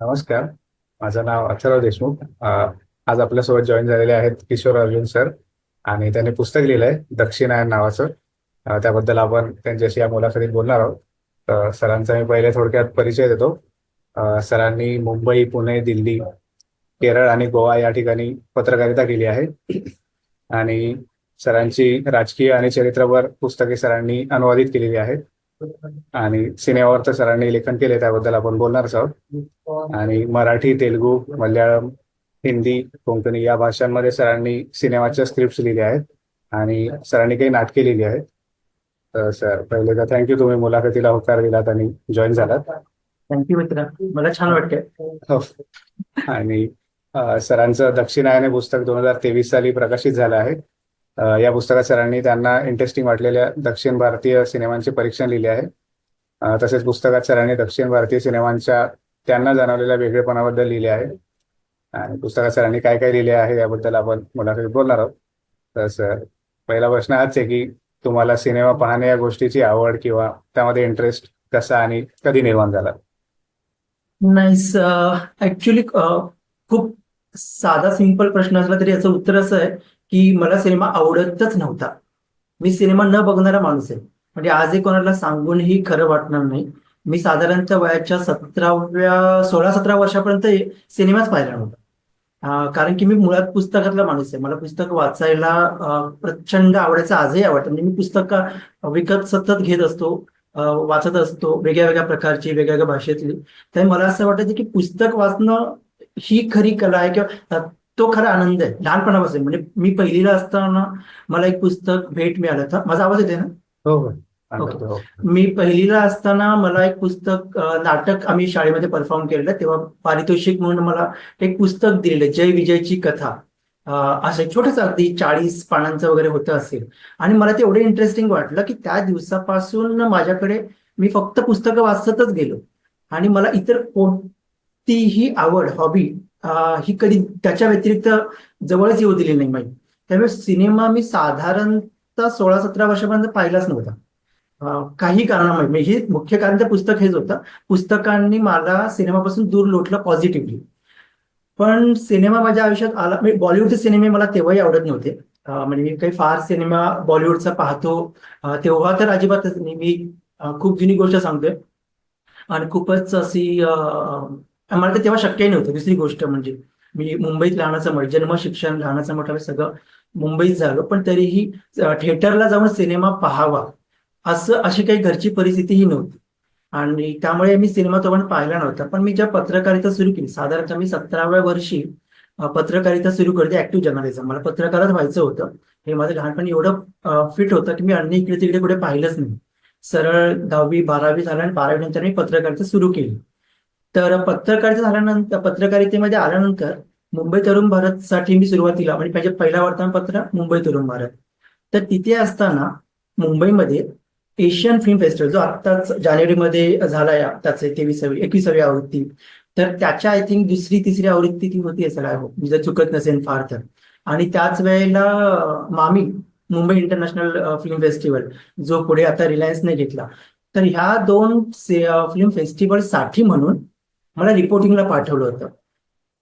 नमस्कार. माझं नाव अथर्व देशमुख. आज आपल्यासोबत जॉईन झालेले आहेत किशोर अर्जुन सर आणि त्यांनी पुस्तक लिहिलंय दक्षिणायन नावाचं. त्याबद्दल आपण त्यांच्याशी या मुलाखतीत बोलणार आहोत. तर सरांचा मी पहिले थोडक्यात परिचय देतो. सरांनी मुंबई पुणे दिल्ली केरळ आणि गोवा या ठिकाणी पत्रकारिता केली आहे. आणि सरांची राजकीय आणि चरित्रभर पुस्तके सरांनी अनुवादित केलेली आहेत. आणि सिनेमावर तर सरांनी लेखन केले त्याबद्दल आपण बोलणारच आहोत. आणि मराठी तेलुगू मल्याळम हिंदी कोंकणी या भाषांमध्ये सरांनी सिनेमाच्या स्क्रिप्ट लिहिल्या आहेत आणि सरांनी काही नाटके लिहिली आहेत. तर सर पहिले तर थँक्यू तुम्ही मुलाखतीला होकार दिलात आणि जॉईन झालात. थँक्यू मित्र मला छान वाटतंय. हो. आणि सरांचं दक्षिणायने पुस्तक दोन हजार तेवीस साली प्रकाशित झालं आहे. या पुस्तकात सरांनी त्यांना इंटरेस्टिंग वाटलेल्या दक्षिण भारतीय सिनेमांचे परीक्षण लिहिले आहे. तसेच पुस्तकात सरांनी दक्षिण भारतीय सिनेमांच्या त्यांना जाणवलेल्या वेगळेपणाबद्दल लिहिले आहे. आणि पुस्तकात सरांनी काय काय लिहिले आहे याबद्दल आपण मुलाखतीत बोलणार आहोत. तर सर पहिला प्रश्न हाच आहे की तुम्हाला सिनेमा पाहणे या गोष्टीची आवड किंवा त्यामध्ये इंटरेस्ट कसा आणि कधी निर्माण झाला? नाईस ऍक्च्युली खूप साधा सिंपल प्रश्न असला तरी याचं उत्तर असं आहे की मला सिनेमा आवडतच नव्हता. मी सिनेमा न बघणारा माणूस आहे. म्हणजे आजही कोणाला सांगूनही खरं वाटणार नाही. मी साधारणतः वयाच्या सतराव्या सोळा सतरा वर्षापर्यंत सिनेमाच पाहिला नव्हता. कारण की मी मुळात पुस्तकातला माणूस आहे. मला पुस्तक वाचायला प्रचंड आवडायचं आजही आवडतं. म्हणजे मी पुस्तक विकत सतत घेत असतो वाचत असतो वेगळ्या वेगळ्या प्रकारची वेगळ्या भाषेतली. तर मला असं वाटायचं की पुस्तक वाचणं ही खरी कला आहे किंवा तो खरा आनंद आहे. लहानपणापासून म्हणजे मी पहिलीला असताना मला एक पुस्तक भेट मिळालं. होतं माझा आवाज येते ना? हो हो. मी पहिलीला असताना मला एक पुस्तक नाटक आम्ही शाळेमध्ये परफॉर्म केलेलं. तेव्हा पारितोषिक म्हणून मला एक पुस्तक दिलेलं जय विजयची कथा. असं छोटंसं अगदी चाळीस पानांचं वगैरे होतं असेल. आणि मला ते एवढं इंटरेस्टिंग वाटलं की त्या दिवसापासून माझ्याकडे मी फक्त पुस्तकं वाचतच गेलो. आणि मला इतर कोणतीही आवड हॉबी ही कधी त्याच्या व्यतिरिक्त जवळच येऊ दिली नाही माहिती त्यामुळे सिनेमा मी साधारणतः सोळा सतरा वर्षापर्यंत पाहिलाच नव्हता. काही कारणामुळे म्हणजे हे मुख्य कारण तर पुस्तक हेच होतं. पुस्तकांनी मला सिनेमापासून दूर लोटलं पॉझिटिव्हली पण सिनेमा माझ्या आयुष्यात आला म्हणजे बॉलिवूडचे सिनेमे मला तेव्हाही आवडत नव्हते. म्हणजे मी काही फार सिनेमा बॉलिवूडचा पाहतो. तेव्हा तर अजिबातच नाही. मी खूप जुनी गोष्ट सांगतोय. आणि खूपच अशी मला ते तेव्हा शक्यही नव्हतं. दुसरी गोष्ट म्हणजे मी मुंबईत लहानाचं मग जन्म शिक्षण लहानाचं मोठं सगळं मुंबईत झालो. पण तरीही थिएटरला जाऊन सिनेमा पाहावा असं अशी काही घरची परिस्थितीही नव्हती. आणि त्यामुळे मी सिनेमा तोपर्यंत पाहिला नव्हता. पण मी ज्या पत्रकारिता सुरू केली साधारणतः मी सतराव्या वर्षी पत्रकारिता सुरू करते ऍक्टिव्ह जर्नलिझम मला पत्रकारच व्हायचं होतं. हे माझं लहानपणी एवढं फिट होतं की मी अन्य इकडे तिकडे कुठे पाहिलंच नाही. सरळ दहावी बारावी झालं आणि बारावी नंतर मी पत्रकारिता सुरू केली. तर पत्रकारिता झाल्यानंतर पत्रकारितेमध्ये आल्यानंतर मुंबई तरुण भारतसाठी मी सुरुवातीला म्हणजे माझे पहिला वर्तमानपत्र मुंबई तरुण भारत. तर तिथे असताना मुंबईमध्ये एशियन फिल्म फेस्टिवल जो आत्ताच जानेवारीमध्ये झाला या त्याचे तेवीसावी एकविसावी आवृत्ती. तर त्याच्या आय थिंक दुसरी तिसरी आवृत्ती ती होती असं काय हो मी जर चुकत नसेल फार तर. आणि त्याच वेळेला मामी मुंबई इंटरनॅशनल फिल्म फेस्टिवल जो पुढे आता रिलायन्सने घेतला. तर ह्या दोन फिल्म फेस्टिवलसाठी म्हणून मला रिपोर्टिंगला पाठवलं होतं.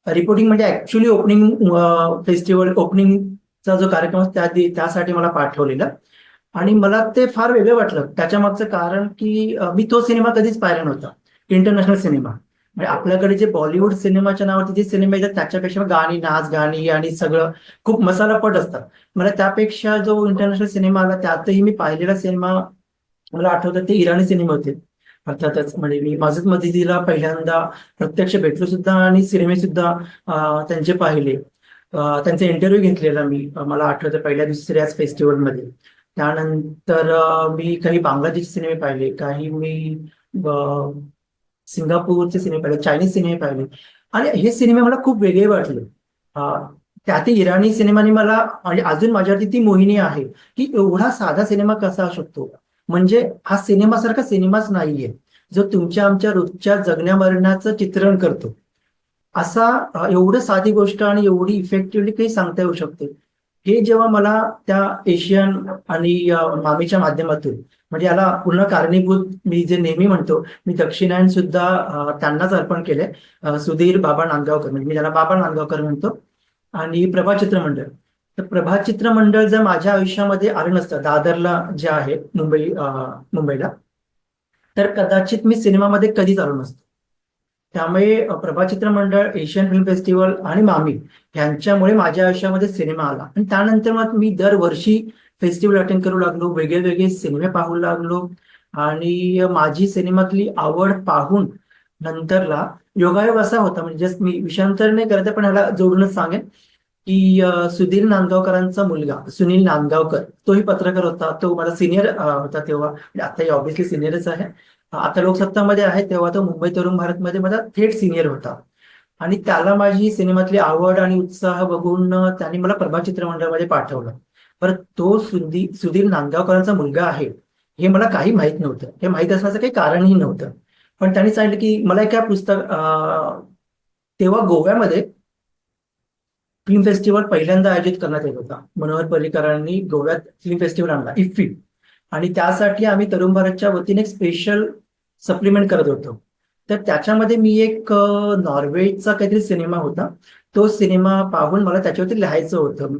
रिपोर्टिंग म्हणजे ऍक्च्युली ओपनिंग फेस्टिवल ओपनिंगचा जो कार्यक्रम त्या त्यासाठी मला पाठवलेला. आणि मला ते फार वेगळं वाटलं. त्याच्या मागचं कारण की मी तो सिनेमा कधीच पाहिला नव्हता. International cinema. म्हणजे आपल्याकडे जे बॉलिवूड सिनेमाच्या नावावरती जे सिनेमा येतात त्याच्यापेक्षा गाणी नाच गाणी आणि सगळं खूप मसालापट असतात. मला त्यापेक्षा जो इंटरनॅशनल सिनेमा आला त्यातही मी पाहिलेला सिनेमा मला आठवतं ते इराणी सिनेमे होते. अर्थातच म्हणजे मी माझंच मदतीला पहिल्यांदा प्रत्यक्ष भेटलो सुद्धा आणि सिनेमे सुद्धा त्यांचे पाहिले. त्यांचा इंटरव्ह्यू घेतलेला मी. मला आठवतं पहिल्या दुसऱ्याच फेस्टिवलमध्ये त्यानंतर मी काही बांगलादेश सिनेमे पाहिले काही मी सिंगापूरचे सिनेमे पाहिले चायनीज सिनेमे पाहिले. आणि हे सिनेमे मला खूप वेगळे वाटले. अं, त्यातही इराणी सिनेमाने मला म्हणजे अजून माझ्यावरती ती मोहिनी आहे की एवढा साधा सिनेमा कसा असू शकतो? म्हणजे हा सिनेमासारखा सिनेमाच नाहीये. जो तुमच्या आमच्या रोजच्या जगण्यामरण्याचं चित्रण करतो. असा एवढं साधी गोष्ट आणि एवढी इफेक्टिव्हली काही सांगता येऊ शकते. हे जेव्हा मला त्या एशियन आणि मामीच्या माध्यमातून म्हणजे याला पूर्ण कारणीभूत मी जे नेहमी म्हणतो मी दक्षिणायन सुद्धा त्यांनाच अर्पण केले सुधीर बाबा नांदगावकर म्हणजे मी त्याला बाबा नांदगावकर म्हणतो. आणि प्रभाचित्र मंडळ. तर प्रभाचित्र मंडळ जर माझ्या आयुष्यामध्ये आलं नसतं दादरला जे आहे मुंबई मुंबईला तर कदाचित मी सिनेमामध्ये कधीच आलो नसतो. त्यामुळे अ, प्रभाचित्र मंडळ एशियन फिल्म फेस्टिवल आणि मामी यांच्यामुळे माझ्या आयुष्यामध्ये सिनेमा आला. आणि त्यानंतर मग मी दरवर्षी फेस्टिवल अटेंड करू लागलो वेगळे वेगळे सिनेमे पाहू लागलो आणि माझी सिनेमातली आवड पाहून नंतरला योगायोग असा होता. म्हणजे जस्ट मी विषयांतर नाही करत पण ह्याला जोडूनच सांगेन. की सुधीर नांदगावकरांचा मुलगा सुनील नांदगावकर तोही पत्रकार होता. तो माझा सिनियर होता तेव्हा. म्हणजे आता ऑब्व्हियसली सिनियरच आहे. आता लोकसत्तामध्ये आहे तेव्हा तो मुंबई तरुण भारतमध्ये माझा थेट सिनियर होता. आणि त्याला माझी सिनेमातली आवड आणि उत्साह बघून त्यांनी मला प्रभा चित्रमंडळामध्ये पाठवलं. परत तो सुधी सुधीर नांदगावकरांचा मुलगा आहे हे मला काही माहीत नव्हतं. हे माहीत असण्याचं काही कारणही नव्हतं. पण त्यांनी सांगितलं की मला एका पुस्तक तेव्हा गोव्यामध्ये फिल्म फेस्टिवल पहिल्यांदा आयोजित करण्यात येत होता. मनोहर पर्रिकरांनी गोव्यात फिल्म फेस्टिवल आणला इफ्फी आणि त्यासाठी आम्ही तरुण भारतच्या वतीने एक स्पेशल सप्लिमेंट करत होतो. तर त्याच्यामध्ये मी एक नॉर्वेचा काहीतरी सिनेमा होता. तो सिनेमा पाहून मला त्याच्यावरती लिहायचं होतं.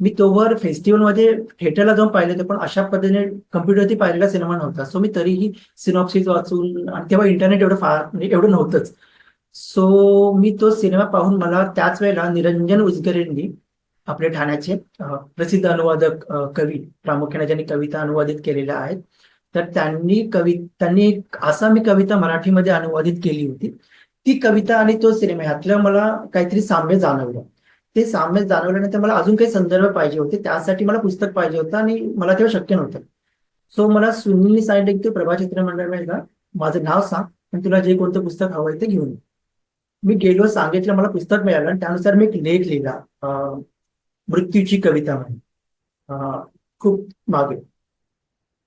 मी तोवर फेस्टिवलमध्ये थिएटरला जाऊन पाहिले होते पण अशा पद्धतीने कम्प्युटरवरती पाहिलेला सिनेमा नव्हता. सो मी तरीही सिनॉप्सिस वाचून आणि तेव्हा इंटरनेट एवढं फार म्हणजे एवढं नव्हतंच. सो मी तो सिनेमा पाहून मला त्याच वेळेला निरंजन उजगरेंनी आपले ठाण्याचे प्रसिद्ध अनुवादक कवी प्रामुख्याने ज्यांनी कविता अनुवादित केलेल्या आहेत तर त्यांनी कवि त्यांनी आसामी कविता मराठीमध्ये अनुवादित केली होती. ती कविता आणि तो सिनेमा ह्यातलं मला काहीतरी साम्य जाणवलं. ते साम्य जाणवल्यानंतर मला अजून काही संदर्भ पाहिजे होते त्यासाठी मला पुस्तक पाहिजे होतं आणि मला तेव्हा शक्य नव्हतं. सो मला सुनीलनी सांगितलं की तू प्रभा चित्रमंडळ का माझं नाव सांग आणि तुला जे कोणतं पुस्तक हवं आहे ते घेऊन ये. मी गेलो सांगितलं मला पुस्तक मिळालं आणि त्यानुसार मी एक लेख लिहिला मृत्यूची कविता म्हणून. खूप मागे.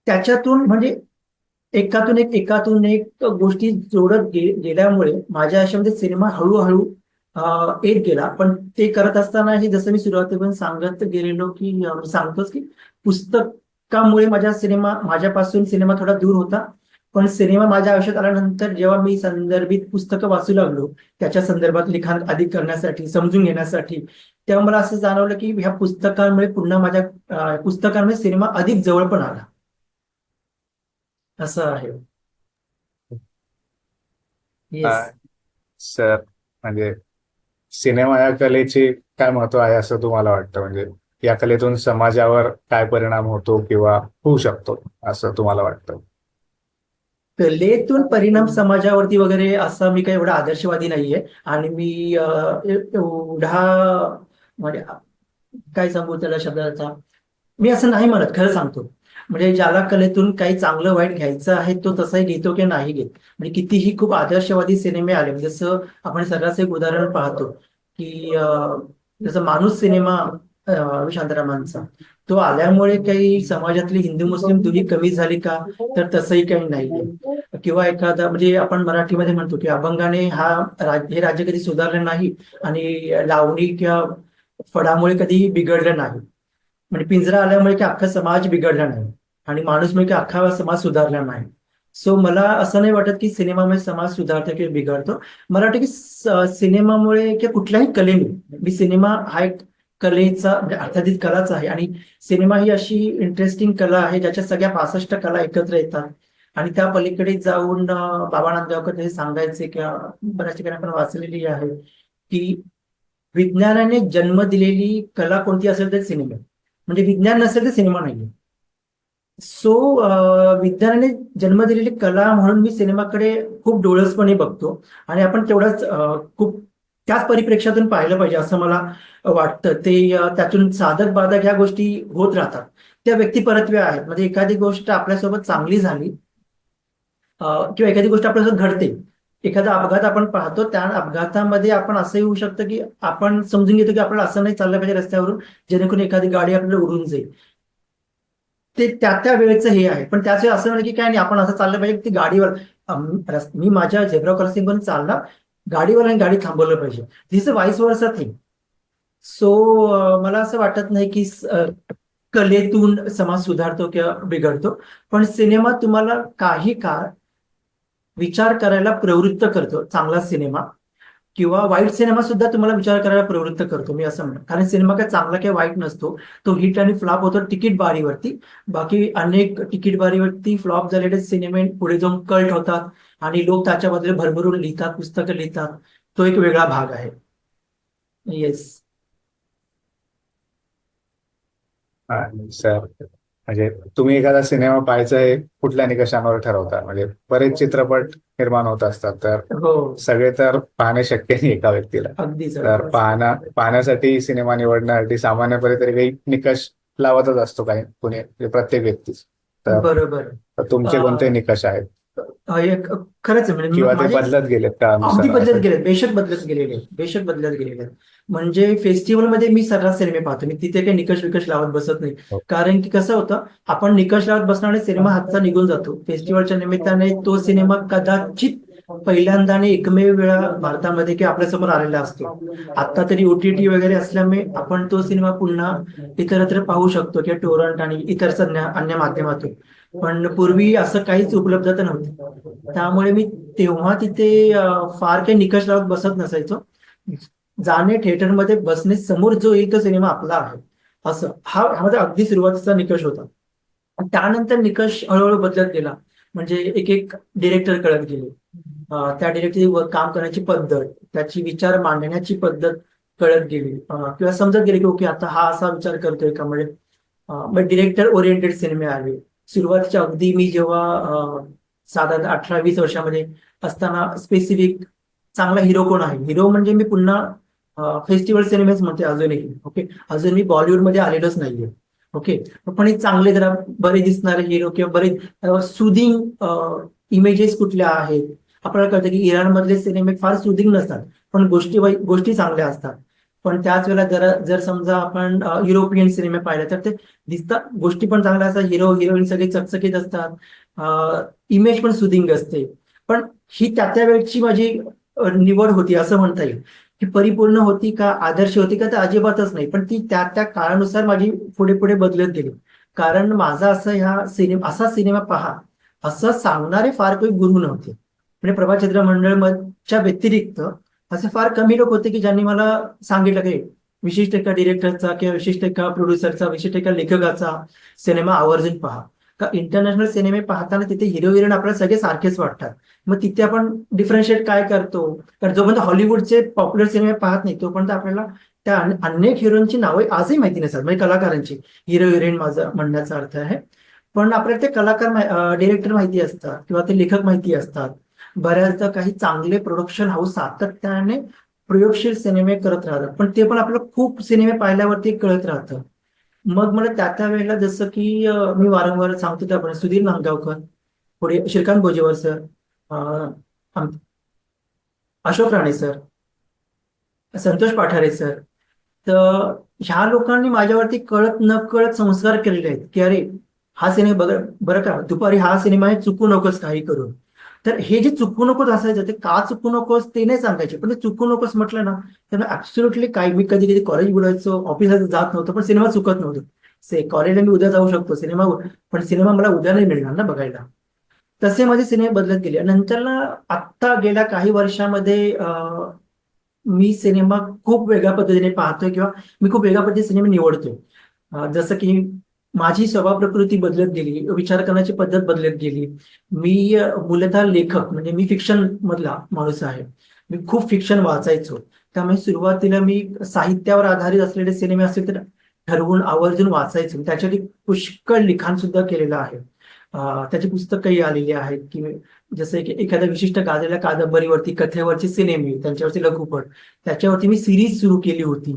त्याच्यातून म्हणजे एकातून एक एकातून एक गोष्टी जोडत गे गेल्यामुळे माझ्या आयुष्यामध्ये सिनेमा हळूहळू येत गेला. पण ते करत असताना हे जसं मी सुरुवातीपासून सांगत गेलेलो की सांगतोच की पुस्तकामुळे माझ्या सिनेमा माझ्यापासून सिनेमा थोडा दूर होता. पण सिनेमा माझ्या आयुष्यात आल्यानंतर जेव्हा मी संदर्भित पुस्तकं वाचू लागलो त्याच्या संदर्भात लिखाण अधिक करण्यासाठी समजून घेण्यासाठी तेव्हा मला असं जाणवलं की ह्या पुस्तकांमुळे पुन्हा माझ्या पुस्तकांमुळे सिनेमा अधिक जवळ पण आला. असं आहे. सर म्हणजे सिनेमा या कलेचे काय महत्त्व आहे असं तुम्हाला वाटतं? म्हणजे या कलेतून समाजावर काय परिणाम होतो किंवा होऊ शकतो असं तुम्हाला वाटतं? कलेतून परिणाम समाजावरती वगैरे असा मी काही एवढा आदर्शवादी नाहीये. आणि मी एवढा म्हणजे काय सांगू त्याला शब्दाचा? मी असं नाही म्हणत खरं सांगतो. म्हणजे ज्याला कलेतून काही चांगलं वाईट घ्यायचं आहे तो तसाही घेतो की नाही घेत. म्हणजे कितीही खूप आदर्शवादी सिनेमे आले म्हणजे जसं आपण सर्रास एक उदाहरण पाहतो की जसं माणूस सिनेमा शांतारामांचा तो आल्यामुळे काही समाजातली हिंदू मुस्लिम दुरी कमी झाली का? तर तसंही काही नाहीये किंवा एखादा म्हणजे आपण मराठीमध्ये म्हणतो की अभंगाने हा राज- हे राज्य कधी सुधारलं नाही आणि लावणी किंवा फडामुळे कधी बिघडलं नाही. म्हणजे पिंजरा आल्यामुळे की अख्खा समाज बिघडला नाही आणि माणूस म्हणजे की अख्खा समाज सुधारला नाही. सो मला असं नाही वाटत की सिनेमामुळे समाज सुधारतो किंवा बिघडतो. मला वाटतं की सिनेमामुळे किंवा कुठल्याही कलेने मी सिनेमा हा एक कलेचा म्हणजे अर्थातच कलाच आहे. आणि सिनेमा ही अशी इंटरेस्टिंग कला आहे ज्याच्या सगळ्या पासष्ट कला एकत्र येतात. आणि त्या पलीकडे जाऊन बाबा नांदगावकर हे सांगायचे किंवा बऱ्याच ठिकाणी आपण वाचलेली आहे की विज्ञानाने जन्म दिलेली कला कोणती असेल तर सिनेमा. म्हणजे विज्ञान नसेल तर सिनेमा नाहीये. सो विज्ञानाने जन्म दिलेली कला म्हणून मी सिनेमाकडे खूप डोळसपणे बघतो. आणि आपण तेवढाच खूप त्याच परिप्रेक्ष्यातून पाहिलं पाहिजे असं मला वाटतं. ते त्यातून साधक बाधक ह्या गोष्टी होत राहतात. त्या व्यक्तिपरत्वे आहेत. म्हणजे एखादी गोष्ट आपल्यासोबत चांगली झाली किंवा एखादी गोष्ट आपल्यासोबत घडते. एखादा अपघात आपण पाहतो त्या अपघातामध्ये आपण असंही होऊ शकतं की आपण समजून घेतो की आपल्याला असं नाही चाललं पाहिजे रस्त्यावरून जेणेकरून एखादी गाडी आपल्याला उडून जाईल. ते त्या त्या वेळेचं हे आहे. पण त्याच वेळी असं नाही की काय नाही आपण असं चाललं पाहिजे की ती गाडीवर मी माझ्या झेब्रा क्रॉसिंग पण चालणार गाडीवर आणि गाडी थांबवलं पाहिजे. This vice versa thing so मला असं वाटत नाही की कलेतून समाज सुधारतो किंवा बिघडतो पण सिनेमा तुम्हाला काही काळ विचार करायला प्रवृत्त करतो चांगला सिनेमा. किंवा वाईट सिनेमा सुद्धा तुम्हाला विचार करायला प्रवृत्त करतो मी असं म्हणतो कारण सिनेमा काय चांगला किंवा वाईट नसतो. तो हिट आणि फ्लॉप होतो तिकीट बारीवरती. बाकी अनेक तिकीट बारीवरती फ्लॉप झालेले सिनेमे पुढे जाऊन कल्ट होतात. आणि लोक त्याच्याबद्दल भरभरून लिहितात पुस्तकं लिहितात. तो एक वेगळा भाग आहे. Yes sir. म्हणजे तुम्ही एखादा सिनेमा पाहायचा हे कुठल्या निकषांवर ठरवता? म्हणजे बरेच चित्रपट निर्माण होत असतात तर हो. सगळे तर पाहणे शक्य नाही एका व्यक्तीला. तर पाहणं पाहण्यासाठी सिनेमा निवडण्यासाठी सामान्यपणे तरी काही निकष लावतच असतो काही कुणी प्रत्येक व्यक्तीच. तर बरोबर. तुमचे कोणते निकष आहेत? एक खरंच आहे म्हणजे किंवा ते माझे- बदलत गेलेत का अगदी बदलत? गेलेत बेशक बदलत गेलेले आहेत. बेशक बदलत गेलेले आहेत. म्हणजे फेस्टिवलमध्ये मी सर्रास सिनेमे पाहतो मी तिथे काही निकष विकष लावत बसत नाही हो. कारण की कसं होतं आपण निकष लावत बसणार आणि सिनेमा हातचा निघून जातो फेस्टिवलच्या निमित्ताने तो सिनेमा कदाचित पहिल्यांदा आणि एकमेव वेळा भारतामध्ये की आपल्यासमोर आलेला असतो आता तरी ओटीटी वगैरे असल्यामुळे आपण तो सिनेमा पुन्हा इतरत्र पाहू शकतो किंवा टोरंट आणि इतर सन्या- अन्य माध्यमातून पण पूर्वी असं काहीच उपलब्धता नव्हती. त्यामुळे मी तेव्हा तिथे फार काही निकष लावत बसत नसायचो. जाणे थिएटरमध्ये बसणे समोर जो येईल तो सिनेमा आपला आहे असं. हा माझा अगदी सुरुवातीचा निकष होता. त्यानंतर निकष हळूहळू बदलत गेला. म्हणजे एक एक डिरेक्टर कळत गेले. त्या डिरेक्टरची काम करण्याची पद्धत त्याची विचार मांडण्याची पद्धत कळत गेली. किंवा समजत गेले की ओके आता हा असा विचार करतोय का? म्हणजे डिरेक्टर ओरिएंटेड सिनेमे आले. सुरुवातीच्या अगदी मी जेव्हा साधारण अठरा वीस वर्षामध्ये असताना स्पेसिफिक चांगला हिरो कोण आहे? हिरो म्हणजे मी पुन्हा फेस्टिवल सिनेमेच म्हणते अजूनही ओके अजून मी बॉलिवूडमध्ये आलेलोच नाहीये ओके पण एक चांगले जरा बरे दिसणारे हिरो किंवा बरे सुदिंग इमेजेस कुठल्या आहेत? आपल्याला कळतं की इराणमधले सिनेमे फार सुदिंग नसतात पण गोष्टी गोष्टी चांगल्या असतात. पण त्याच वेळेला जरा जर समजा आपण युरोपियन सिनेमे पाहिले तर ते दिसतात गोष्टी पण चांगल्या असतात हिरो हिरोईन सगळे चकचकीत असतात इमेज पण सुदिंग असते. पण ही त्या त्या वेळची माझी निवड होती असं म्हणता येईल. की परिपूर्ण होती का आदर्श होती का तर अजिबातच नाही. पण ती त्या त्या काळानुसार माझी पुढे पुढे बदलत गेली. कारण माझा असं ह्या सिनेमा असा सिनेमा पहा असं सांगणारे फार काही गुरु नव्हते. म्हणजे प्रभाचंद्र मंडळच्या व्यतिरिक्त असे फार कमी लोक होते की ज्यांनी मला सांगितलं की विशिष्ट एका डिरेक्टरचा किंवा विशिष्ट एका प्रोड्युसरचा विशिष्ट एका लेखकाचा सिनेमा आवर्जून पहा. का इंटरनॅशनल सिनेमे पाहताना तिथे हिरो हिरोईन आपल्याला सगळे सारखेच वाटतात. मग तिथे आपण डिफरन्शिएट काय करतो? कारण जोपर्यंत हॉलिवूडचे पॉप्युलर सिनेमे पाहत नाही तोपर्यंत आपल्याला त्या अनेक हिरोईनची नावे आजही माहिती नसतात. म्हणजे कलाकारांची. हिरो हिरोईन माझा म्हणण्याचा अर्थ आहे. पण आपल्याला ते कलाकार डिरेक्टर माहिती असतात किंवा ते लेखक माहिती असतात. बऱ्याचदा काही चांगले प्रोडक्शन हाऊस सातत्याने प्रयोगशील सिनेमे करत राहतात. पण ते पण आपल्याला खूप सिनेमे पाहिल्यावरती कळत राहतं. मग मला त्या त्या वेळेला जसं की मी वारंवार सांगतो त्याप्रमाणे सुधीर नांदगावकर पुढे Shrikant Bhojewar sir Ashok Rane sir Santosh Pathare sir तर ह्या लोकांनी माझ्यावरती कळत न कळत संस्कार केलेले आहेत की अरे हा सिनेमा बघ बरं का दुपारी हा सिनेमा आहे चुकू नकोस काही करून. तर हे जे चुकू नकोस असायचं ते का चुकू नकोस ते नाही सांगायचे. पण ते चुकू नकोस म्हटलं ना त्यांना ऍब्सोल्युटली काही मी कधी कधी कॉलेज बोलायचो ऑफिसला जात नव्हतं पण सिनेमा चुकत नव्हतो. से कॉलेजला मी उद्या जाऊ शकतो सिनेमा पण सिनेमा मला उद्या नाही मिळणार ना बघायला. तसे माझे सिनेमे बदलत गेले. नंतर ना आत्ता गेल्या काही वर्षामध्ये मी सिनेमा खूप वेगळ्या पद्धतीने पाहतोय किंवा मी खूप वेगळ्या पद्धतीने सिनेमे निवडतोय. जसं की माझी स्वभाव प्रकृती बदलत गेली विचार करण्याची पद्धत बदलत गेली. मी मूलतः लेखक म्हणजे मी फिक्शन मधला माणूस आहे. मी खूप फिक्शन वाचायचो. त्यामुळे सुरुवातीला मी साहित्यावर आधारित असलेले सिनेमे असतील तर ठरवून आवर्जून वाचायचो. त्याच्यासाठी पुष्कळ लिखाण सुद्धा केलेलं आहे. त्याची पुस्तकही आलेली आहेत की जसं की एखाद्या विशिष्ट गाजलेल्या कादंबरीवरती कथेवरचे सिनेमे त्यांच्यावरचे लघुपट त्याच्यावरती मी सिरीज सुरू केली होती.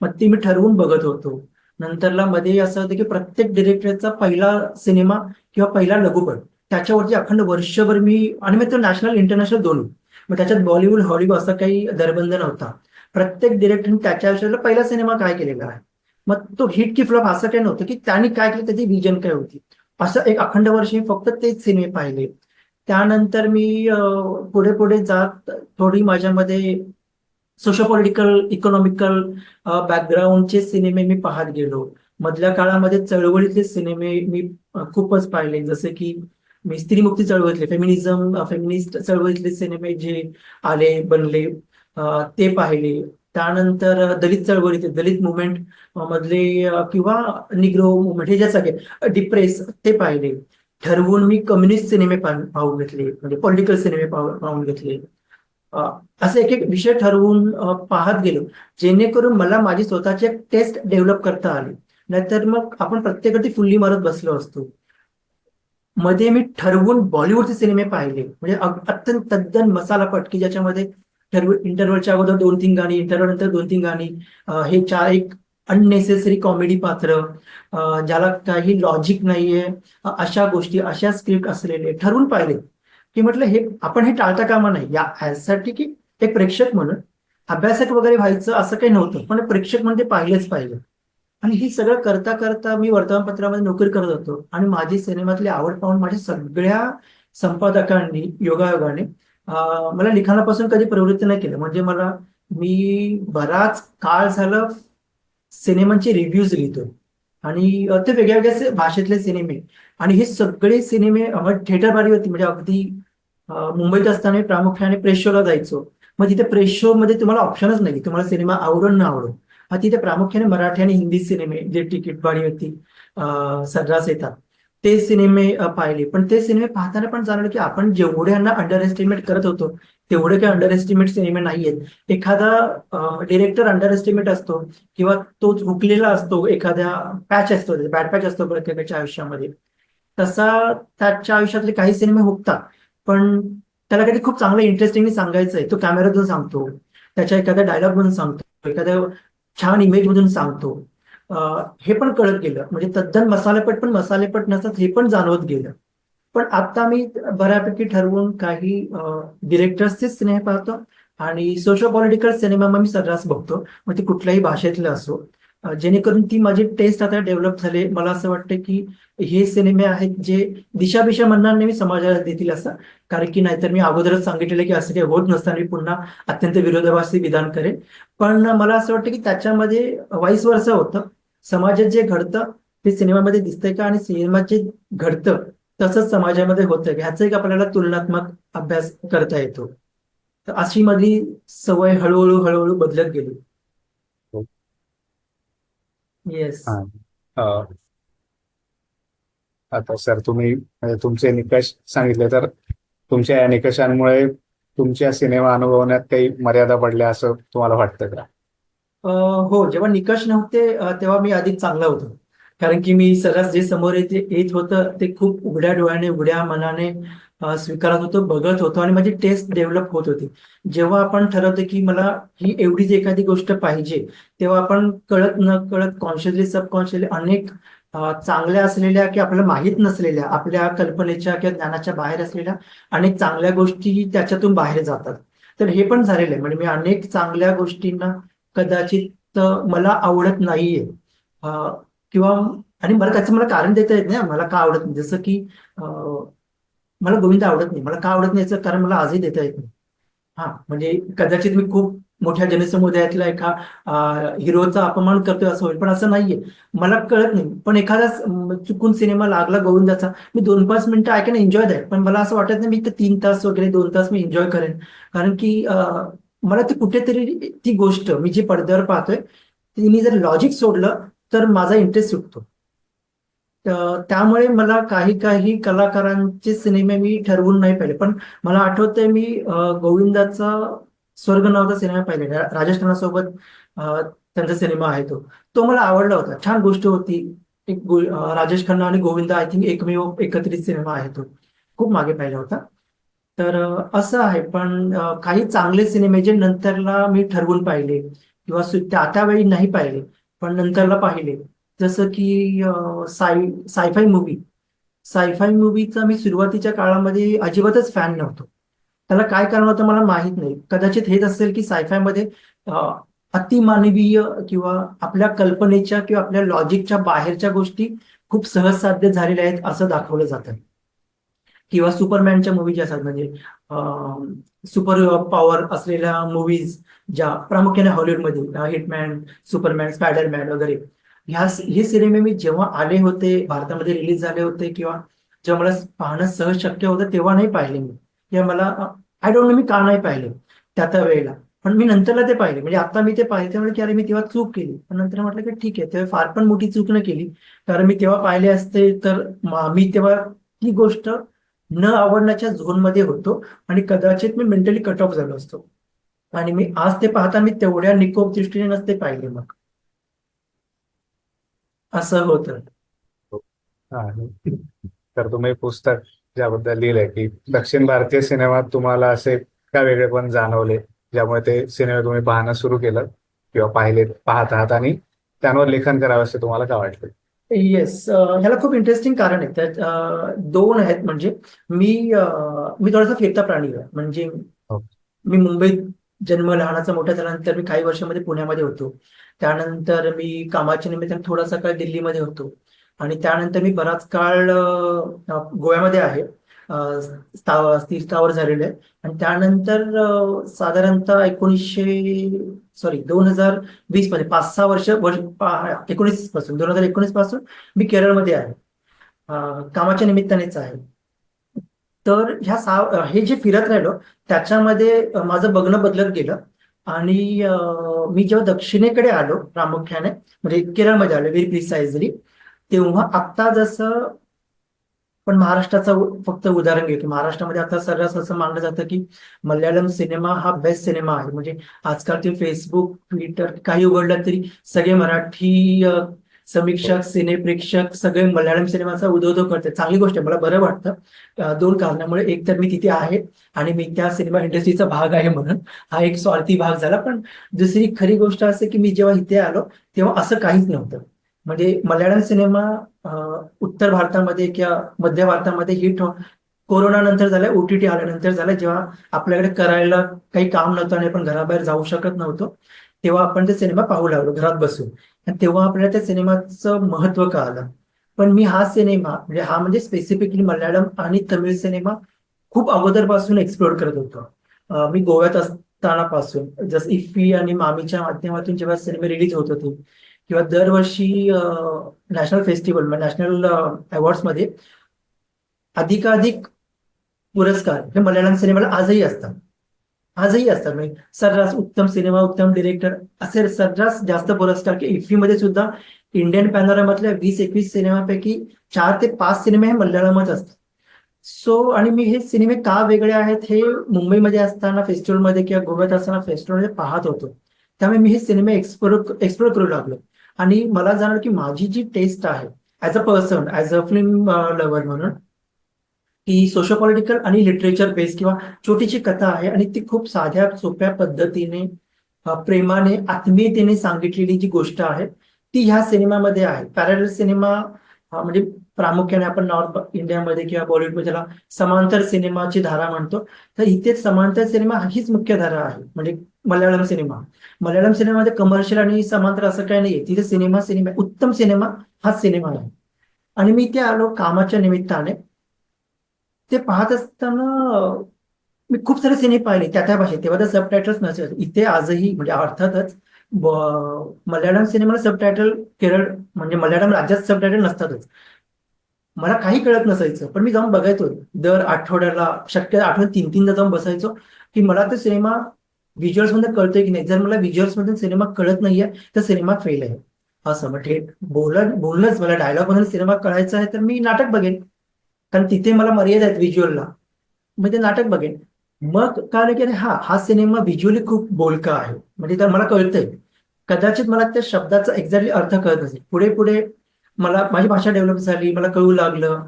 मग ती मी ठरवून बघत होतो. नंतरला मध्ये असं होतं की प्रत्येक डिरेक्टरचा पहिला सिनेमा किंवा पहिला लघुपट त्याच्यावरती अखंड वर्षभर मी आणि मग तो नॅशनल इंटरनॅशनल दोन्ही. मग त्याच्यात बॉलिवूड हॉलिवूड असा काही दरबंध नव्हता. प्रत्येक डिरेक्टरने त्याच्या विषयाला पहिला सिनेमा काय केलेला आहे? मग तो हिट की फ्लॉप असं काही नव्हतं की त्यांनी काय केलं त्याची विजन काय होती? असं एक अखंड वर्ष मी फक्त तेच सिनेमे पाहिले. त्यानंतर मी पुढे पुढे जात थोडी माझ्यामध्ये सोशो पॉलिटिकल इकॉनॉमिकल बॅकग्राऊंडचे सिनेमे मी पाहत गेलो. मधल्या काळामध्ये चळवळीतले सिनेमे मी खूपच पाहिले. जसे की मी स्त्रीमुक्ती चळवळीतले फेमिनिझम फेमिनिस्ट चळवळीतले सिनेमे जे आले बनले ते पाहिले. त्यानंतर दलित चळवळीत दलित मुवमेंट मधले किंवा निग्रो मुवमेंट हे ज्या सगळे डिप्रेस ते पाहिले. ठरवून मी कम्युनिस्ट सिनेमे पाहून घेतले. म्हणजे पॉलिटिकल सिनेमे पाहून घेतले. असे एक एक विषय ठरवून पाहत गेलो. जेणेकरून मला माझी स्वतःची एक टेस्ट डेव्हलप करता आली. नाहीतर मग आपण प्रत्येकाची फुल्ली मारत बसलो असतो. मध्ये मी ठरवून बॉलिवूडचे सिनेमे पाहिले. म्हणजे अत्यंत तद्दन मसालापट की ज्याच्यामध्ये ठरवून इंटरव्हलच्या अगोदर दोन तीन गाणी इंटरव्हल नंतर दोन तीन गाणी हे चार एक अननेसेसरी कॉमेडी पात्र ज्याला काही लॉजिक नाहीये अशा गोष्टी अशा स्क्रिप्ट असलेले ठरवून पाहिले. की म्हटलं हे आपण हे टाळता कामा नाही या ह्यासाठी की एक प्रेक्षक म्हणून अभ्यासक वगैरे व्हायचं असं काही नव्हतं पण प्रेक्षक म्हणून ते पाहिलेच पाहिजे आणि हे सगळं करता करता मी वर्तमानपत्रामध्ये नोकरी करत होतो आणि माझी सिनेमातली आवड पाहून माझ्या सगळ्या संपादकांनी योगायोगाने मला लिखाणापासून कधी प्रवृत्ती नाही केलं. म्हणजे मला मी बराच काळ झालं सिनेमांचे रिव्ह्यूज लिहितो. आणि ते वेगळ्या वेगळ्या भाषेतले सिनेमे. आणि हे सगळे सिनेमे थिएटर बारी होती. म्हणजे अगदी मुंबईत असताना मी प्रामुख्याने प्रेस शोला जायचो. मग तिथे प्रेस शो मध्ये तुम्हाला ऑप्शनच नाही तुम्हाला सिनेमा आवडून ना आवडून हा तिथे प्रामुख्याने मराठी आणि हिंदी सिनेमे जे तिकीट बारी होती सर्रास येतात ते सिनेमे पाहिले. पण ते सिनेमे पाहताना पण जाणवलं की आपण जेवढ्यांना अंडर एस्टिमेट करत होतो तेवढे काही अंडर एस्टिमेट सिनेमे नाहीयेत. एखादा डिरेक्टर अंडर एस्टिमेट असतो किंवा तो हुकलेला असतो एखाद्या पॅच असतो बॅड पॅच असतो प्रत्येकाच्या आयुष्यामध्ये. तसा त्याच्या आयुष्यातले काही सिनेमे हुकतात. पण त्याला काही खूप चांगलं इंटरेस्टिंगली सांगायचं आहे तो कॅमेऱ्यातून सांगतो त्याच्या एखाद्या डायलॉग मधून सांगतो एखाद्या छान इमेज मधून सांगतो. हे पण कळत गेलं. म्हणजे तद्दन मसालेपट पण मसालेपट नसतात हे पण जाणवत गेलं. पण आता मी बऱ्यापैकी ठरवून काही डिरेक्टर्सचेच सिनेमे पाहतो आणि सोशो पॉलिटिकल सिनेमा मग मी सर्रास बघतो. मग ते कुठल्याही भाषेतलं असो. जेणेकरून ती माझी टेस्ट आता डेव्हलप झाले. मला असं वाटतं की हे सिनेमे आहेत जे दिशाभिशा म्हणणार मी समाजाला देतील असं. कारण की नाहीतर मी अगोदरच सांगितलेलं की असं काही होत नसताना मी पुन्हा अत्यंत विरोधाभासी विधान करेन पण मला असं वाटतं की त्याच्यामध्ये वाईस वर्ष होतं. समाजात जे घडतं ते सिनेमामध्ये दिसतंय का आणि सिनेमात जे घडतं तसंच समाजामध्ये होतं ह्याचा एक आपल्याला तुलनात्मक अभ्यास करता येतो. तर अशी माझी सवय हळूहळू हळूहळू बदलत गेली. येस हा. अ, आता सर तुम्ही म्हणजे तुमचे निकष सांगितले तर तुमच्या या निकषांमुळे तुमच्या सिनेमा अनुभवण्यात काही मर्यादा पडल्या असं तुम्हाला वाटतं का? अ, हो. जेव्हा निकष नव्हते अ, तेव्हा मी अधिक चांगला होतो. कारण की मी सर्रास जे समोर येते येत होतं ते खूप उघड्या डोळ्याने उघड्या मनाने स्वीकारत होतो बघत होतो आणि माझी टेस्ट डेव्हलप होत होती. जेव्हा आपण ठरवतो की मला ही एवढीच एखादी गोष्ट पाहिजे तेव्हा आपण कळत न कळत कॉन्शियसली सबकॉन्शियसली अनेक चांगल्या असलेल्या की आपल्याला माहीत नसलेल्या आपल्या कल्पनेच्या किंवा ज्ञानाच्या बाहेर असलेल्या अनेक चांगल्या गोष्टी त्याच्यातून बाहेर जातात. तर हे पण झालेलं आहे. म्हणजे मी अनेक चांगल्या गोष्टींना कदाचित मला आवडत नाहीये. किंवा आणि मला त्याचं मला कारण देता येत नाही. मला का आवडत नाही? जसं की मला गोविंद आवडत नाही. मला का आवडत नाही याचं? कारण मला आजही देता येत नाही. हा म्हणजे कदाचित मी खूप मोठ्या जनसमुदायातला एका हिरोचा अपमान करतोय असं होईल पण असं नाहीये. मला कळत नाही. पण एखादा चुकून सिनेमा लागला गोविंदाचा मी दोन पाच मिनिटं आय कॅन एन्जॉय दॅट पण मला असं वाटत नाही मी ते तीन तास वगैरे दोन तास मी एन्जॉय करेन. कारण की मला ती कुठेतरी ती गोष्ट मी जी पडद्यावर पाहतोय तिने जर लॉजिक सोडलं तर माझा इंटरेस्ट सुटतो. त्यामुळे मला काही काही कलाकारांचे सिनेमे मी ठरवून नाही पाहिले. पण मला आठवतंय मी गोविंदाचा स्वर्ग नावाचा सिनेमा पाहिलेला राजेश खन्नासोबत त्यांचा सिनेमा आहे तो. तो मला आवडला होता. छान गोष्ट होती. एक राजेश खन्ना आणि गोविंदा आय थिंक एकमेव एकत्रित सिनेमा आहे तो. खूप मागे पाहिला होता. तर असं आहे. पण काही चांगले सिनेमे जे नंतरला मी ठरवून पाहिले किंवा त्या त्यावेळी नाही पाहिले पण नंतरला पाहिले जसं की साय सायफाय मूवी. सायफाय मूवीचा मी सुरुवातीच्या काळामध्ये अजिबातच फॅन नव्हतो. त्याला काय कारण होतं मला माहीत नाही. कदाचित हेच असेल की सायफायमध्ये अतिमानवीय किंवा आपल्या कल्पनेच्या किंवा आपल्या लॉजिकच्या बाहेरच्या गोष्टी खूप सहज साध्य झालेल्या आहेत असं दाखवलं जातं. किंवा सुपरमॅनच्या मूवी ज्या असतात म्हणजे सुपर पॉवर असलेल्या मूवीज ज्या प्रामुख्याने हॉलिवूडमध्ये हिटमॅन सुपरमॅन स्पायडरमॅन वगैरे ह्या हे सिनेमे मी जेव्हा आले होते भारतामध्ये रिलीज झाले होते किंवा जेव्हा मला पाहणं सहज शक्य होतं तेव्हा नाही पाहिले मी. किंवा मला आय डोंट नो मी का नाही पाहिले त्या त्या वेळेला. पण मी नंतरला ते पाहिले. म्हणजे आता मी ते पाहिले त्यामुळे की अरे मी तेव्हा चूक केली. पण नंतर म्हटलं की ठीक आहे तेव्हा फार पण मोठी चूक न केली. कारण मी तेव्हा पाहिले असते तर मी तेव्हा ती गोष्ट न आवडण्याच्या झोनमध्ये होतो आणि कदाचित मी मेंटली कट ऑफ झालो असतो. आणि मी आज ते पाहता मी तेवढ्या निकोप दृष्टीने नसते पाहिले मग. असं होतं. हा. तर तुम्ही पुस्तक ज्याबद्दल लिहिलंय की दक्षिण भारतीय सिनेमात तुम्हाला असे का वेगळे पण जाणवले ज्यामुळे ते सिनेमे तुम्ही पाहणं सुरू केलं किंवा पाहिले पाहत आहात आणि त्यांवर लेखन करावं असे तुम्हाला का वाटलं येस ह्याला खूप इंटरेस्टिंग कारण आहे. त्यात दोन आहेत म्हणजे मी मी थोडासा फिरता प्राणी आहे. म्हणजे हो. मी मुंबईत जन्म लहानाचा मोठा झाल्यानंतर मी काही वर्षामध्ये पुण्यामध्ये होतो. त्यानंतर मी कामाच्या निमित्ताने थोडासा काळ दिल्लीमध्ये होतो. आणि त्यानंतर मी बराच काळ गोव्यामध्ये आहे. स्थावर स्थिरस्थावर झालेलं आहे. आणि त्यानंतर साधारणतः एकोणीसशे सॉरी दोन हजार वीसमध्ये पाच सहा वर्ष वर्ष एकोणीसपासून दोन हजार एकोणीसपासून मी केरळमध्ये आहे. कामाच्या निमित्तानेच आहे. तर ह्या सा हे जे फिरत राहिलो त्याच्यामध्ये माझं बघणं बदलत गेलं. आणि मी जेव्हा दक्षिणेकडे आलो प्रामुख्याने म्हणजे केरळमध्ये आलो व्हेरी प्रिसाइजली तेव्हा आत्ता जसं पण महाराष्ट्राचं फक्त उदाहरण घेतो. महाराष्ट्रामध्ये आता सर्रास असं मानलं जातं की मल्याळम सिनेमा हा बेस्ट सिनेमा आहे. म्हणजे आजकाल ते फेसबुक ट्विटर काही उघडलं तरी सगळे मराठी समीक्षक सिनेप्रेक्षक सगळे मल्याळम सिनेमाचा उदोदो करते चांगली गोष्ट आहे. मला बरं वाटतं. दोन कारणामुळे एक तर मी तिथे आहे आणि मी त्या सिनेमा इंडस्ट्रीचा भाग आहे म्हणून. हा एक स्वार्थी भाग झाला. पण दुसरी खरी गोष्ट असे की मी जेव्हा इथे आलो तेव्हा असं काहीच नव्हतं. म्हणजे मल्याळम सिनेमा उत्तर भारतामध्ये किंवा मध्य भारतामध्ये हिट हो, कोरोना नंतर झालं ओटीटी आल्यानंतर झालं. जेव्हा आपल्याकडे करायला काही काम नव्हतं आणि आपण घराबाहेर जाऊ शकत नव्हतो तेव्हा आपण ते सिनेमा पाहू लागलो घरात बसून. तेव्हा आपल्याला त्या सिनेमाचं महत्त्व कळालं. पण मी हा सिनेमा म्हणजे हा म्हणजे स्पेसिफिकली मल्याळम आणि तमिळ सिनेमा खूप अगोदरपासून एक्सप्लोर करत होतो. मी गोव्यात असतानापासून जसं इफ्फी आणि मामीच्या माध्यमातून जेव्हा सिनेमे रिलीज होत होते किंवा दरवर्षी नॅशनल फेस्टिवल नॅशनल अवॉर्ड्समध्ये अधिकाधिक पुरस्कार हे मल्याळम सिनेमाला आजही असतात. आजही असतात. म्हणजे सर्रास उत्तम सिनेमा उत्तम डिरेक्टर असे सर्रास जास्त पुरस्कार. की इफ्फीमध्ये सुद्धा इंडियन पॅनोरामातल्या वीस एकवीस सिनेमापैकी चार ते पाच सिनेमे हे मल्याळमच असतात. सो आणि मी हे सिनेमे का वेगळे आहेत हे मुंबईमध्ये असताना फेस्टिवलमध्ये किंवा गोव्यात असताना फेस्टिवलमध्ये पाहत होतो. त्यामुळे मी हे सिनेमे एक्सप्लोर एक्सप्लोर करू लागलो. आणि मला जाणवलं की माझी जी टेस्ट आहे as a person as a film lover म्हणून की सोशो पॉलिटिकल आणि लिटरेचर बेस किंवा छोटीशी कथा आहे आणि ती खूप साध्या सोप्या पद्धतीने प्रेमाने आत्मीयतेने सांगितलेली जी गोष्ट आहे ती ह्या सिनेमामध्ये आहे. पॅरेल सिनेमा म्हणजे प्रामुख्याने आपण नॉर्थ इंडियामध्ये किंवा बॉलिवूडमध्ये ज्याला समांतर सिनेमाची धारा म्हणतो तर इथे समांतर सिनेमा हीच मुख्य धारा आहे. म्हणजे मल्याळम सिनेमा. मल्याळम सिनेमामध्ये कमर्शियल आणि समांतर असं काही नाहीये. तिथे सिनेमा सिनेमा उत्तम सिनेमा हाच सिनेमा आहे. आणि मी इथे आलो कामाच्या निमित्ताने. ते पाहत असताना मी खूप सारे सिने पाहिले त्या त्या भाषेत. तेव्हा तर सबटायटल्स नसायचे इथे आजही म्हणजे अर्थातच मल्याळम सिनेमाला सबटायटल केरळ म्हणजे मल्याळम राज्यात सबटायटल नसतातच. मला काही कळत नसायचं पण मी जाऊन बघायचो. दर आठवड्याला शक्य आठवड्यात तीन तीनदा जाऊन बसायचो की मला तो सिनेमा व्हिज्युअल्समध्ये कळतोय की नाही. जर मला व्हिज्युअल्स मधून सिनेमा कळत नाहीये तर सिनेमा फेल आहे. असं मग थेट बोलत बोलणंच मला डायलॉग मधून सिनेमा कळायचा आहे तर मी नाटक बघेन. कारण तिथे मला मर्यादा आहेत व्हिज्युअलला ते नाटक बघेन. मग कळलं की हा हा सिनेमा व्हिज्युअली खूप बोलका आहे. म्हणजे तर मला कळतंय. कदाचित मला त्या शब्दाचा एक्झॅक्टली अर्थ कळत नसेल. पुढे पुढे मला माझी भाषा डेव्हलप झाली मला कळू लागलं.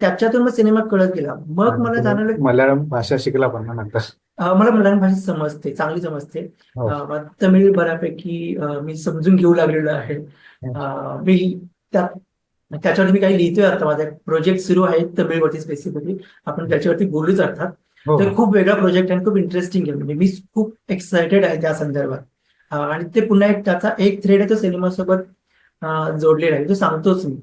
त्याच्यातून मग सिनेमा कळत गेला. मग मला जाणवलं मल्याळम भाषा शिकला पण नंतर. मला मल्याळम भाषा समजते चांगली समजते. हो. तमिळ बऱ्यापैकी मी समजून घेऊ लागलेलो आहे. अं, मी त्या त्याच्यावरती मी काही लिहितोय आता माझा प्रोजेक्ट सुरू आहे तमिळवरती स्पेसिफिकली आपण त्याच्यावरती बोलूच अर्थात. हो ते खूप वेगळा प्रोजेक्ट आहे आणि खूप इंटरेस्टिंग आहे. म्हणजे मी खूप एक्सायटेड आहे त्या संदर्भात. आणि ते पुन्हा एक त्याचा एक थ्रेड आहे तो सिनेमासोबत जोडलेला आहे. तो सांगतोच मी.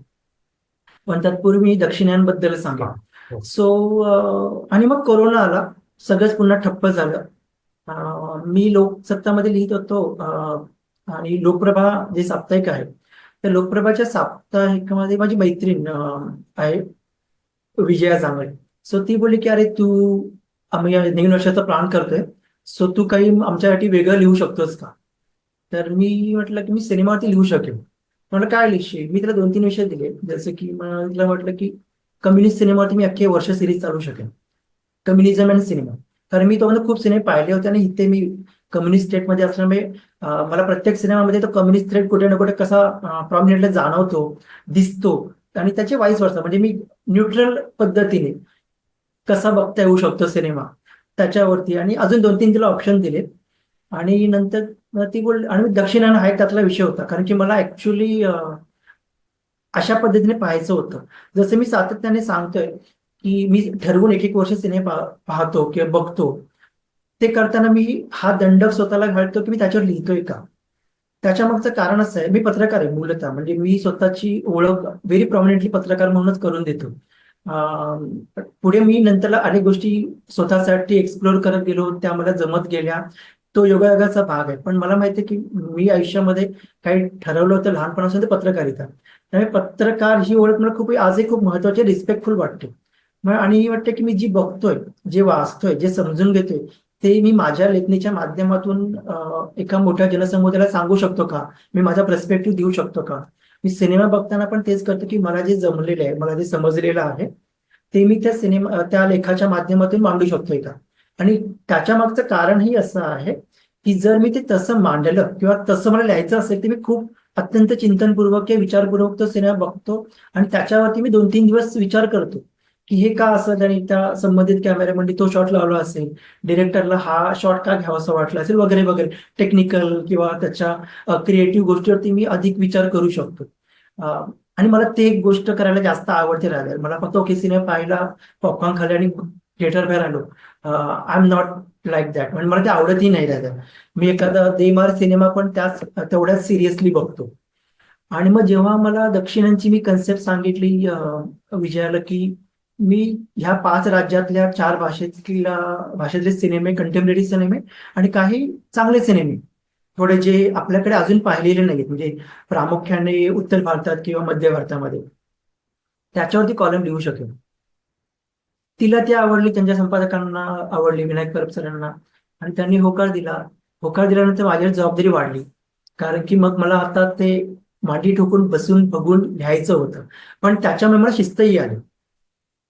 पण तत्पूर्वी मी दक्षिणांबद्दल सांगेन. हो. सो आणि मग कोरोना आला. सगळंच पुन्हा ठप्प झालं. मी लोकसत्तामध्ये लिहित होतो. आणि लोकप्रभा जे साप्ताहिक आहे त्या लोकप्रभाच्या साप्ताहिकामध्ये माझी मैत्रीण आहे विजया जांभळे. सो ती बोलली की अरे तू आम्ही नवीन वर्षाचा प्लॅन करतोय. सो तू काही आमच्यासाठी वेगळं लिहू शकतोस का? तर मी म्हटलं की मी सिनेमावरती लिहू शकेन. म्हटलं काय लिहिशील? मी तिला दोन तीन विषय दिले. जसं की मला तिला म्हटलं की कम्युनिस्ट सिनेमावरती मी अख्खे वर्ष सिरीज चालू शकेन. Communism and cinema. कारण मी तोपर्यंत खूप सिनेमे पाहिले होते आणि इथे मी कम्युनिस्ट स्टेटमध्ये असल्यामुळे मला प्रत्येक सिनेमामध्ये तो कम्युनिस्ट थ्रेड कुठे ना कुठे कसा प्रॉमिनेंटली जाणवतो दिसतो. आणि त्याचे वाईस वर्ष म्हणजे मी न्यूट्रल पद्धतीने कसा बघता येऊ शकतो सिनेमा त्याच्यावरती. आणि अजून दोन तीन तिला ऑप्शन दिले आणि नंतर ती बोल आणि दक्षिणायन हा एक त्यातला विषय होता. कारण की मला ऍक्च्युली अशा पद्धतीने पाहायचं होतं. जसं मी सातत्याने सांगतोय की मी ठरवून एक एक वर्ष सिनेमा पाहतो किंवा बघतो. ते करताना मी हा दंडक स्वतःला घालतो की मी त्याच्यावर लिहितोय का? त्याच्या मागचं कारण असं आहे मी पत्रकार आहे मूलतः. म्हणजे मी स्वतःची ओळख व्हेरी प्रॉमिनेंटली पत्रकार म्हणूनच करून देतो. पुढे मी नंतरला अनेक गोष्टी स्वतःसाठी एक्सप्लोर करत गेलो त्या मला जमत गेल्या. तो योगायोगाचा भाग आहे. पण मला माहिती आहे की मी आयुष्यामध्ये काही ठरवलं होतं लहानपणापासून ते पत्रकारिता. त्यामुळे पत्रकार ही ओळख मला खूप आजही खूप महत्वाची रिस्पेक्टफुल वाटते. आणि वाटतं की मी जी बघतोय जे वाचतोय जे समजून घेतोय ते मी माझ्या लेखणीच्या माध्यमातून एका मोठ्या जनसमुदायाला सांगू शकतो का? मी माझा पर्स्पेक्टिव्ह देऊ शकतो का? मी सिनेमा बघताना पण तेच करतो की मला जे जमलेलं आहे मला जे समजलेलं आहे ते मी त्या सिनेमा त्या लेखाच्या माध्यमातून मांडू शकतोय का आणि त्याच्या मागचं कारणही असं आहे की जर मी ते तसं मांडलं किंवा तसं मला लिहायचं असेल तर मी खूप अत्यंत चिंतनपूर्वक किंवा विचारपूर्वक तो सिनेमा बघतो आणि त्याच्यावरती मी दोन तीन दिवस विचार करतो. की हे का असं आणि त्या संबंधित कॅमेऱ्यामध्ये तो शॉट लावला असेल? डिरेक्टरला हा शॉट का घ्यावासा वाटला असेल? वगैरे वगैरे. टेक्निकल किंवा त्याच्या क्रिएटिव्ह गोष्टीवरती मी अधिक विचार करू शकतो. आणि मला ते एक गोष्ट करायला जास्त आवडते राहिले मला फक्त ओके सिनेमा पाहिला पॉपकॉर्न खाल्ले आणि थिएटर बाहेर आलो. I am not like that म्हणजे मला ते आवडतही नाही राहिलं मी एखादा देमार सिनेमा पण त्याच तेवढ्याच सिरियसली बघतो. आणि मग जेव्हा मला दक्षिणांची मी कन्सेप्ट सांगितली विजयाला की मी ह्या पाच राज्यातल्या चार भाषेतल्या भाषेतले सिनेमे कंटेम्पररी सिनेमे आणि काही चांगले सिनेमे. थोडे जे आपल्याकडे अजून पाहिलेले नाहीत म्हणजे प्रामुख्याने उत्तर भारतात किंवा मध्य भारतामध्ये. त्याच्यावरती कॉलम लिहू शकेल तिला ती आवडली त्यांच्या संपादकांना आवडली विनायक परब सरांना. आणि त्यांनी होकार दिला. होकार दिल्यानंतर माझ्यावर जबाबदारी वाढली. कारण की मग मला आता ते मांडी ठोकून बसून बघून लिहायचं होतं. पण त्याच्यामुळे मला शिस्तही आली.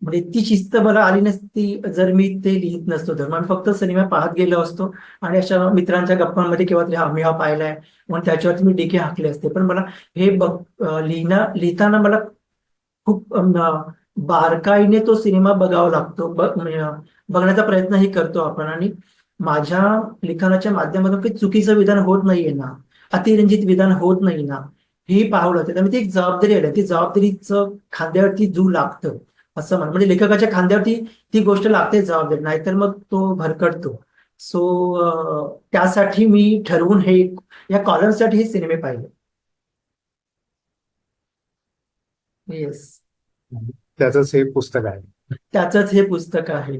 म्हणजे ती शिस्त मला आली नसती जर मी ते लिहित नसतो. तर मग फक्त सिनेमा पाहत गेलो असतो आणि अशा मित्रांच्या गप्पांमध्ये किंवा तरी हा मी हा पाहिलाय म्हणून त्याच्यावरती मी डिके हाकले असते. पण मला हे बघ लिहिणं लिहिताना मला खूप बारकाईने तो सिनेमा बघावा लागतो. बघण्याचा प्रयत्नही करतो आपण. आणि माझ्या लिखाणाच्या माध्यमातून काही चुकीचं विधान होत नाहीये ना अतिरंजित विधान होत नाही ना हे पाहू लागतं. त्यामुळे ती एक जबाबदारी आली ती जबाबदारीचं खांद्यावरती जू लागतं. असं म्हणा. म्हणजे लेखकाच्या खांद्यावरती ती गोष्ट लागते जबाबदारी. नाहीतर मग तो भरकटतो. सो त्यासाठी मी ठरवून हे या कॉलमसाठी हे सिनेमे पाहिले. येस त्याचंच हे पुस्तक आहे. त्याचंच हे पुस्तक आहे.